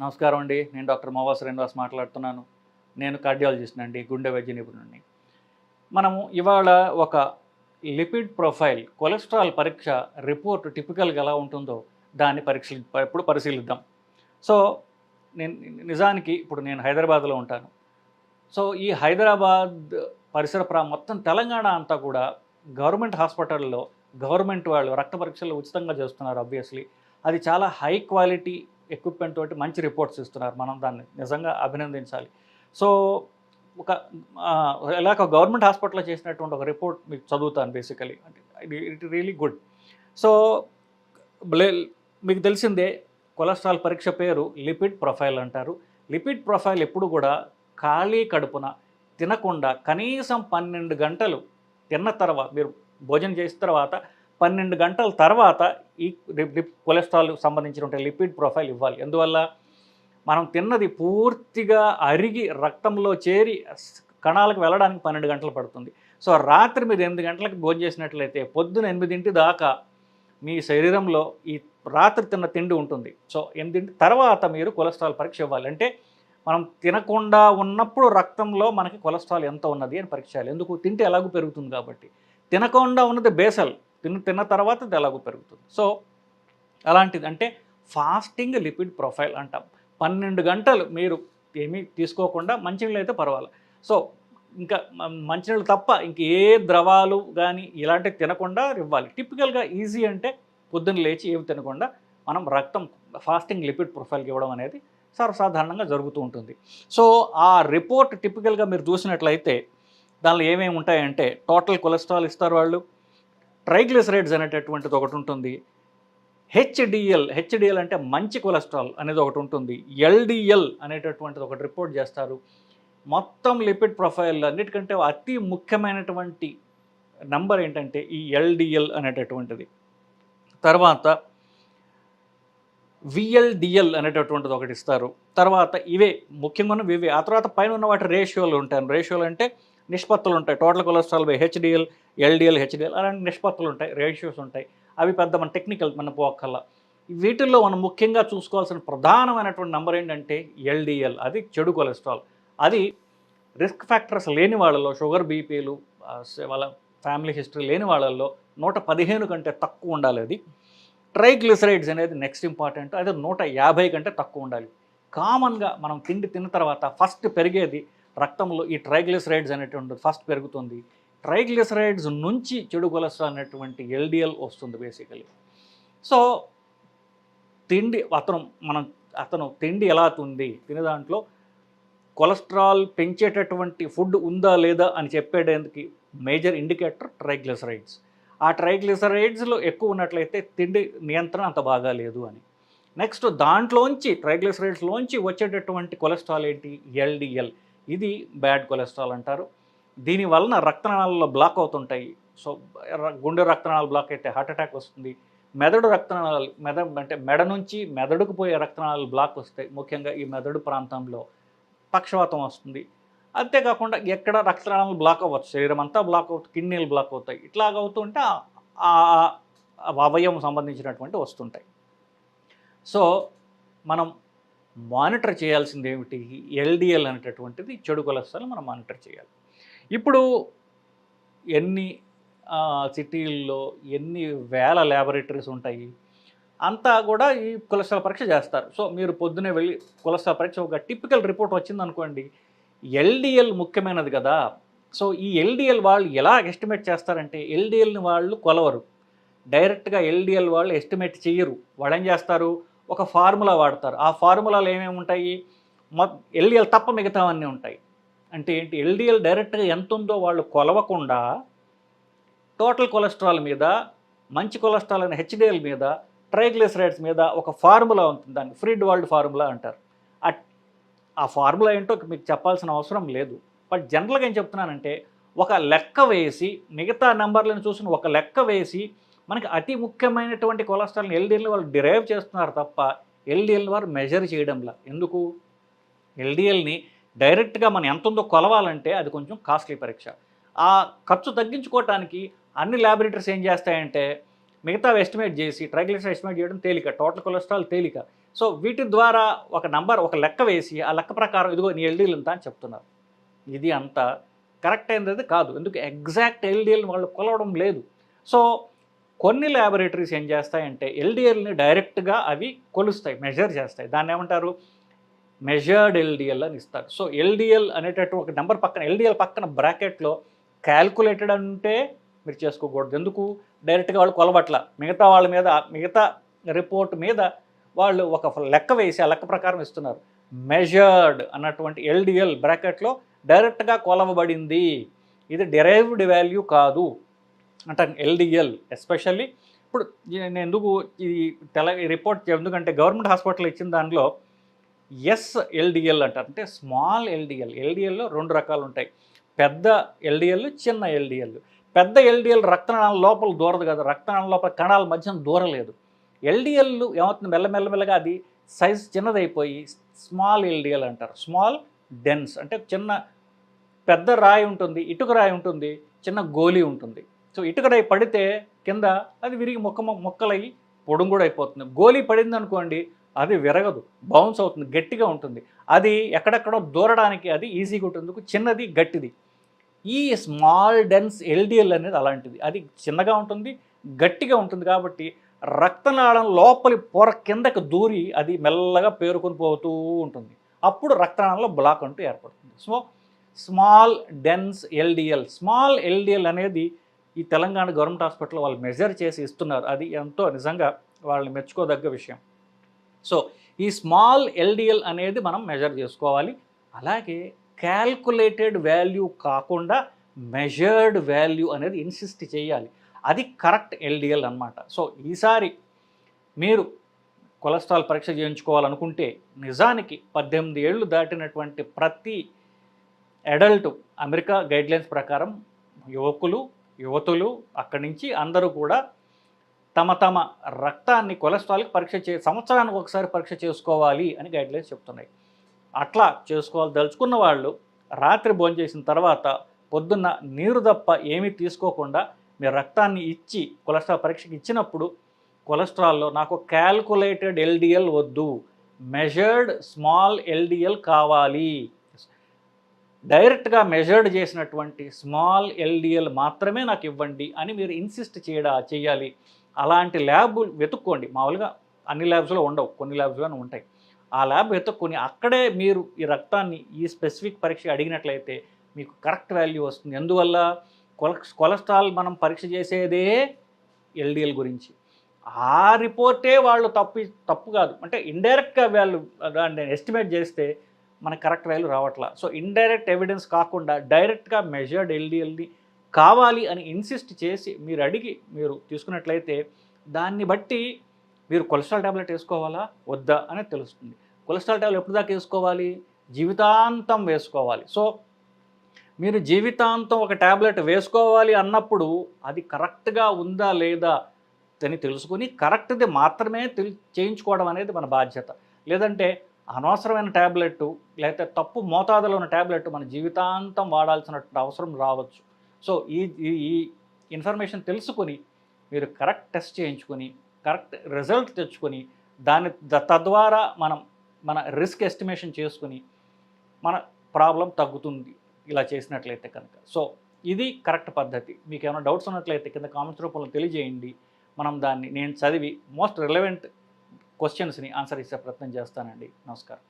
నమస్కారం అండి. నేను డాక్టర్ మోవా శ్రీనివాస్ మాట్లాడుతున్నాను. నేను కార్డియాలజిస్ట్ అండి గుండె వైద్య నిపుణుడిని. మనము ఇవాళ ఒక లిపిడ్ ప్రొఫైల్ కొలెస్ట్రాల్ పరీక్ష రిపోర్ట్ టిపికల్గా ఎలా ఉంటుందో దాన్ని పరీక్ష ఇప్పుడు పరిశీలిద్దాం. సో నేను నిజానికి ఇప్పుడు నేను హైదరాబాద్లో ఉంటాను. సో ఈ హైదరాబాద్ పరిసర ప్రా మొత్తం తెలంగాణ అంతా కూడా గవర్నమెంట్ హాస్పిటల్లో గవర్నమెంట్ వాళ్ళు రక్త పరీక్షలు ఉచితంగా చేస్తున్నారు ఆబ్వియస్లీ. అది చాలా హై క్వాలిటీ ఎక్విప్మెంట్ తోటి మంచి రిపోర్ట్స్ ఇస్తున్నారు. మనం దాన్ని నిజంగా అభినందించాలి. సో ఒక ఆ, ఇలాగ గవర్నమెంట్ హాస్పిటల్లో చేసినటువంటి ఒక రిపోర్ట్ మీకు చదువుతాను బేసికలీ అంటే ఇట్ రియలీ గుడ్ సో మీకు తెలిసిందే కొలెస్ట్రాల్ పరీక్ష పేరు లిపిడ్ ప్రొఫైల్ అంటారు. లిపిడ్ ప్రొఫైల్ ఎప్పుడు కూడా ఖాళీ కడుపున తినకుండా కనీసం పన్నెండు గంటలు తిన్న తర్వాత మీరు భోజనం చేసిన తర్వాత పన్నెండు గంటల తర్వాత ఈ కొలెస్ట్రాల్ సంబంధించినటువంటి లిపిడ్ ప్రొఫైల్ ఇవ్వాలి. ఎందువల్ల? మనం తిన్నది పూర్తిగా అరిగి రక్తంలో చేరి కణాలకు వెళ్ళడానికి పన్నెండు గంటలు పడుతుంది. సో రాత్రి మీరు ఎనిమిది గంటలకు భోజనం చేసినట్లయితే పొద్దున ఎనిమిదింటి దాకా మీ శరీరంలో ఈ రాత్రి తిన్న తిండి ఉంటుంది. సో ఎనిమిదింటి తర్వాత మీరు కొలెస్ట్రాల్ పరీక్ష ఇవ్వాలి. అంటే మనం తినకుండా ఉన్నప్పుడు రక్తంలో మనకి కొలెస్ట్రాల్ ఎంత ఉన్నది అని పరీక్ష ఎందుకు? తింటే ఎలాగూ పెరుగుతుంది కాబట్టి. తినకుండా ఉన్నది బేసల్. తిన్న తిన్న తర్వాత అది ఎలాగో పెరుగుతుంది. సో అలాంటిది అంటే ఫాస్టింగ్ లిపిడ్ ప్రొఫైల్ అంటాం. పన్నెండు గంటలు మీరు ఏమీ తీసుకోకుండా మంచినీళ్ళు అయితే పర్వాలేదు సో ఇంకా మంచినీళ్ళు తప్ప ఇంక ఏ ద్రవాలు కానీ ఇలాంటివి తినకుండా ఇవ్వాలి. టిపికల్గా ఈజీ అంటే పొద్దున్న లేచి ఏమి తినకుండా మనం రక్తం ఫాస్టింగ్ లిపిడ్ ప్రొఫైల్కి ఇవ్వడం అనేది సర్వసాధారణంగా జరుగుతూ ఉంటుంది. సో ఆ రిపోర్ట్ టిపికల్గా మీరు చూసినట్లయితే దానిలో ఏమేమి ఉంటాయంటే టోటల్ కొలెస్ట్రాల్ ఇస్తారు వాళ్ళు. ట్రైగ్లిసరైడ్స్ అనేటటువంటిది ఒకటి ఉంటుంది. హెచ్డిఎల్ హెచ్డిఎల్ అంటే మంచి కొలెస్ట్రాల్ అనేది ఒకటి ఉంటుంది. ఎల్డిఎల్ అనేటటువంటిది ఒకటి రిపోర్ట్ చేస్తారు. మొత్తం లిపిడ్ ప్రొఫైల్ అన్నిటికంటే అతి ముఖ్యమైనటువంటి నంబర్ ఏంటంటే ఈ ఎల్డిఎల్ అనేటటువంటిది. తర్వాత విఎల్డిఎల్ అనేటటువంటిది ఒకటి ఇస్తారు. తర్వాత ఇవే ముఖ్యంగా ఇవే. ఆ తర్వాత పైన ఉన్న వాటి రేషియోలు ఉంటాయి. రేషియోలు అంటే నిష్పత్తులు ఉంటాయి. Total cholesterol by HDL LDL HDL అలాంటి నిష్పత్తులు ఉంటాయి. రేషియోస్ ఉంటాయి. అవి పెద్ద మన టెక్నికల్ మన పోక్కల్లా. వీటిల్లో మనం ముఖ్యంగా చూసుకోవాల్సిన ప్రధానమైనటువంటి నెంబర్ ఏంటంటే ఎల్డిఎల్ అది చెడు కొలెస్ట్రాల్ అది రిస్క్ ఫ్యాక్టర్స్ లేని వాళ్ళలో షుగర్ బీపీలు వాళ్ళ ఫ్యామిలీ హిస్టరీ లేని వాళ్ళల్లో నూట పదిహేను కంటే తక్కువ ఉండాలి అది. ట్రైగ్లిసరైడ్స్ అనేది నెక్స్ట్ ఇంపార్టెంట్ అది నూట యాభై కంటే తక్కువ ఉండాలి. కామన్గా మనం తిండి తిన్న తర్వాత ఫస్ట్ పెరిగేది రక్తంలో ఈ ట్రైగ్లిసరైడ్స్ అనేటువంటి ఫస్ట్ పెరుగుతుంది. ట్రైగ్లిసరైడ్స్ నుంచి చెడు కొలెస్ట్రాల్ అనేటువంటి ఎల్డిఎల్ వస్తుంది బేసికలీ. సో తిండి అతను మనం అతను తిండి ఎలా ఉంది తినే దాంట్లో కొలెస్ట్రాల్ పెంచేటటువంటి ఫుడ్ ఉందా లేదా అని చెప్పేదానికి మేజర్ ఇండికేటర్ ట్రైగ్లిసరైడ్స్. ఆ ట్రైగ్లిసరైడ్స్లో ఎక్కువ ఉన్నట్లయితే తిండి నియంత్రణ అంత బాగా లేదు అని. నెక్స్ట్ దాంట్లోంచి ట్రైగ్లిసరైడ్స్లోంచి వచ్చేటటువంటి కొలెస్ట్రాల్ ఏంటి? ఎల్డిఎల్. ఇది బ్యాడ్ కొలెస్ట్రాల్ అంటారు. దీని వలన రక్తనాళాల్లో బ్లాక్ అవుతుంటాయి. సో గుండె రక్తనాళాలు బ్లాక్ అయితే హార్ట్ అటాక్ వస్తుంది. మెదడు రక్తనాళాలు మెద అంటే మెడ నుంచి మెదడుకు పోయే రక్తనాళాలు బ్లాక్ వస్తాయి. ముఖ్యంగా ఈ మెదడు ప్రాంతంలో పక్షవాతం వస్తుంది. అంతేకాకుండా ఎక్కడ రక్తనాళాలు బ్లాక్ అవ్వచ్చు శరీరం అంతా బ్లాక్ అవుతుంది కిడ్నీలు బ్లాక్ అవుతాయి. ఇట్లాగ అవుతుంటే ఆ అవయవం సంబంధించినటువంటి వస్తుంటాయి. సో మనం మానిటర్ చేయాల్సింది ఏమిటి? ఎల్డిఎల్ అనేటటువంటిది చెడు కొలెస్ట్రాల్ మనం మానిటర్ చేయాలి. ఇప్పుడు ఎన్ని సిటీల్లో ఎన్ని వేల ల్యాబొరేటరీస్ ఉంటాయి? అంతా కూడా ఈ కొలెస్ట్రాల్ పరీక్ష చేస్తారు. సో మీరు పొద్దునే వెళ్ళి కొలెస్ట్రాల్ పరీక్ష ఒక టిపికల్ రిపోర్ట్ వచ్చిందనుకోండి ఎల్డిఎల్ ముఖ్యమైనది కదా. సో ఈ ఎల్డిఎల్ వాళ్ళు ఎలా ఎస్టిమేట్ చేస్తారంటే ఎల్డిఎల్ని వాళ్ళు కొలవరు. డైరెక్ట్గా ఎల్డిఎల్ వాళ్ళు ఎస్టిమేట్ చేయరు. వాళ్ళు ఏం చేస్తారు? ఒక ఫార్ములా వాడతారు. ఆ ఫార్ములాలో ఏమేమి ఉంటాయి? ఎల్డిఎల్ తప్ప మిగతావన్నీ ఉంటాయి. అంటే ఏంటి? ఎల్డిఎల్ డైరెక్ట్గా ఎంత ఉందో వాళ్ళు కొలవకుండా టోటల్ కొలెస్ట్రాల్ మీద మంచి కొలెస్ట్రాల్ అయిన హెచ్డిఎల్ మీద ట్రైగ్లిసరైడ్స్ మీద ఒక ఫార్ములా ఉంటుంది. దాన్ని ఫ్రీడ్ వరల్డ్ ఫార్ములా అంటారు. ఆ- ఆ ఫార్ములా ఏంటో మీకు చెప్పాల్సిన అవసరం లేదు. బట్ జనరల్గా ఏం చెప్తున్నానంటే ఒక లెక్క వేసి మిగతా నెంబర్లను చూసిన ఒక లెక్క వేసి మనకి అతి ముఖ్యమైనటువంటి కొలెస్ట్రాల్ని ఎల్డిఎల్ని వాళ్ళు డిరైవ్ చేస్తున్నారు తప్ప ఎల్డిఎల్ వారు మెజర్ చేయడంలా. ఎందుకు? ఎల్డిఎల్ని డైరెక్ట్గా మనం ఎంత ఉందో కొలవాలంటే అది కొంచెం కాస్ట్లీ పరీక్ష. ఆ ఖర్చు తగ్గించుకోవటానికి అన్ని ల్యాబొరేటరీస్ ఏం చేస్తాయంటే మిగతా ఎస్టిమేట్ చేసి ట్రైగ్లిసరైడ్ ఎస్టిమేట్ చేయడం తేలిక టోటల్ కొలెస్ట్రాల్ తేలిక. సో వీటి ద్వారా ఒక నంబర్ ఒక లెక్క వేసి ఆ లెక్క ప్రకారం ఇదిగో నీ ఎల్డీఎల్ ఎంత అని చెప్తున్నారు. ఇది అంత కరెక్ట్ అయినది కాదు. ఎందుకు? ఎగ్జాక్ట్ ఎల్డిఎల్ వాళ్ళు కొలవడం లేదు. సో కొన్ని ల్యాబొరేటరీస్ ఏం చేస్తాయంటే ఎల్డిఎల్ని డైరెక్ట్గా అవి కొలుస్తాయి మెజర్ చేస్తాయి. దాన్ని ఏమంటారు? మెజర్డ్ ఎల్డిఎల్ అని ఇస్తారు. సో ఎల్డిఎల్ అనేటటువంటి ఒక నెంబర్ పక్కన ఎల్డిఎల్ పక్కన బ్రాకెట్లో క్యాల్కులేటెడ్ అంటే మీరు చేసుకోకూడదు. ఎందుకు? డైరెక్ట్గా వాళ్ళు కొలబట్ల మిగతా వాళ్ళ మీద మిగతా రిపోర్ట్ మీద వాళ్ళు ఒక లెక్క వేసి ఆ లెక్క ప్రకారం ఇస్తున్నారు. మెజర్డ్ అన్నటువంటి ఎల్డిఎల్ బ్రాకెట్లో డైరెక్ట్గా కొలవబడింది. ఇది డెరైవ్డ్ వాల్యూ కాదు. అంటే ఎల్డిఎల్ ఎస్పెషల్లీ ఇప్పుడు నేను ఎందుకు ఈ తెల రిపోర్ట్ ఎందుకంటే గవర్నమెంట్ హాస్పిటల్ ఇచ్చిన దానిలో ఎస్ ఎల్డిఎల్ అంటారు. అంటే స్మాల్ ఎల్డిఎల్. ఎల్డిఎల్లో రెండు రకాలు ఉంటాయి. పెద్ద ఎల్డిఎల్ చిన్న ఎల్డిఎల్. పెద్ద ఎల్డిఎల్ రక్తనాళం లోపల దూరదు కదా. రక్తనాళం లోపల కణాల మధ్యన దూరలేదు. ఎల్డిఎల్ ఏమవుతుంది? మెల్లమెల్లమెల్లగా అది సైజ్ చిన్నదైపోయి స్మాల్ ఎల్డిఎల్ అంటారు. Small dense. అంటే చిన్న పెద్ద రాయి ఉంటుంది ఇటుక రాయి ఉంటుంది చిన్న గోలీ ఉంటుంది. సో ఇటుకడై పడితే కింద అది విరిగి మొక్క మొక్కలయ్యి పొడుం కూడా అయిపోతుంది. గోలీ పడింది అనుకోండి అది విరగదు బౌన్స్ అవుతుంది గట్టిగా ఉంటుంది. అది ఎక్కడెక్కడో దూరడానికి అది ఈజీగా ఉంటుంది. చిన్నది గట్టిది. ఈ స్మాల్ డెన్స్ ఎల్డిఎల్ అనేది అలాంటిది. అది చిన్నగా ఉంటుంది గట్టిగా ఉంటుంది కాబట్టి రక్తనాళం లోపలి పొర కిందకు దూరి అది మెల్లగా పేరుకొని పోతూ ఉంటుంది. అప్పుడు రక్తనాళంలో బ్లాక్ అంటూ ఏర్పడుతుంది. So small dense LDL. Small LDL అనేది ఈ తెలంగాణ గవర్నమెంట్ హాస్పిటల్ వాళ్ళు మెజర్ చేసి ఇస్తున్నారు. అది ఎంతో నిజంగా వాళ్ళని మెచ్చుకోదగ్గ విషయం. సో ఈ స్మాల్ ఎల్డిఎల్ అనేది మనం మెజర్ చేసుకోవాలి. అలాగే క్యాల్కులేటెడ్ వాల్యూ కాకుండా మెజర్డ్ వాల్యూ అనేది ఇన్సిస్ట్ చేయాలి. అది కరెక్ట్ ఎల్డిఎల్ అనమాట సో ఈసారి మీరు కొలెస్ట్రాల్ పరీక్ష చేయించుకోవాలనుకుంటే నిజానికి పద్దెనిమిది ఏళ్ళు దాటినటువంటి ప్రతి అడల్ట్ అమెరికా గైడ్లైన్స్ ప్రకారం యువకులు యువతులు అక్కడి నుంచి అందరూ కూడా తమ తమ రక్తాన్ని కొలెస్ట్రాల్కి పరీక్ష చే సంవత్సరానికి ఒకసారి పరీక్ష చేసుకోవాలి అని గైడ్లైన్స్ చెప్తున్నాయి. అట్లా చేసుకోవాలి దలుచుకున్న వాళ్ళు రాత్రి భోంచేసిన తర్వాత పొద్దున్న నీరు తప్ప ఏమీ తీసుకోకుండా మీరు రక్తాన్ని ఇచ్చి కొలెస్ట్రాల్ పరీక్షకి ఇచ్చినప్పుడు కొలెస్ట్రాల్లో నాకు క్యాల్కులేటెడ్ ఎల్డిఎల్ వద్దు. మెజర్డ్ స్మాల్ ఎల్డిఎల్ కావాలి. డైరెక్ట్గా మెజర్డ్ చేసినటువంటి స్మాల్ ఎల్డిఎల్ మాత్రమే నాకు ఇవ్వండి అని మీరు ఇన్సిస్ట్ చేయడా చేయాలి. అలాంటి ల్యాబ్ వెతుక్కోండి. మామూలుగా అన్ని ల్యాబ్స్లో ఉండవు. కొన్ని ల్యాబ్స్లోనే ఉంటాయి. ఆ ల్యాబ్ వెతుక్కొని అక్కడే మీరు ఈ రక్తాన్ని ఈ స్పెసిఫిక్ పరీక్ష అడిగినట్లయితే మీకు కరెక్ట్ వాల్యూ వస్తుంది. ఎందువల్ల? కొలెస్ట్రాల్ మనం పరీక్ష చేసేదే ఎల్డిఎల్ గురించి. ఆ రిపోర్టే వాళ్ళు తప్పు తప్పు కాదు. అంటే ఇండైరెక్ట్గా వాళ్ళు దాన్ని ఎస్టిమేట్ చేస్తే మనకు కరెక్ట్ వాల్యూ రావట్లా. సో ఇండైరెక్ట్ ఎవిడెన్స్ కాకుండా డైరెక్ట్గా మెజర్డ్ ఎల్డిఎల్ని కావాలి అని ఇన్సిస్ట్ చేసి మీరు అడిగి మీరు తీసుకున్నట్లయితే దాన్ని బట్టి మీరు కొలెస్ట్రాల్ ట్యాబ్లెట్ వేసుకోవాలా? వద్దా? అనేది తెలుస్తుంది. కొలెస్ట్రాల్ ట్యాబ్లెట్ ఎప్పుడు దాకా వేసుకోవాలి? జీవితాంతం వేసుకోవాలి. సో మీరు జీవితాంతం ఒక ట్యాబ్లెట్ వేసుకోవాలి అన్నప్పుడు అది కరెక్ట్గా ఉందా లేదా అని తెలుసుకుని కరెక్ట్ది మాత్రమే తెలి చేయించుకోవడం అనేది మన బాధ్యత. లేదంటే అనవసరమైన ట్యాబ్లెట్ లేకపోతే తప్పు మోతాదులో ఉన్న ట్యాబ్లెట్ మన జీవితాంతం వాడాల్సిన అవసరం రావచ్చు. సో ఈ ఈ ఇన్ఫర్మేషన్ తెలుసుకొని మీరు కరెక్ట్ టెస్ట్ చేయించుకొని కరెక్ట్ రిజల్ట్ తెచ్చుకొని దాని తద్వారా మనం మన రిస్క్ ఎస్టిమేషన్ చేసుకుని మన ప్రాబ్లం తగ్గుతుంది. ఇలా చేసినట్లయితే కనుక. సో ఇది కరెక్ట్ పద్ధతి. మీకు ఏమైనా డౌట్స్ ఉన్నట్లయితే కింద కామెంట్స్ రూపంలో తెలియజేయండి. మనం దాన్ని నేను చదివి మోస్ట్ రిలవెంట్ క్వశ్చన్స్ని ఆన్సర్ ఇచ్చే ప్రయత్నం చేస్తానండి. నమస్కారం.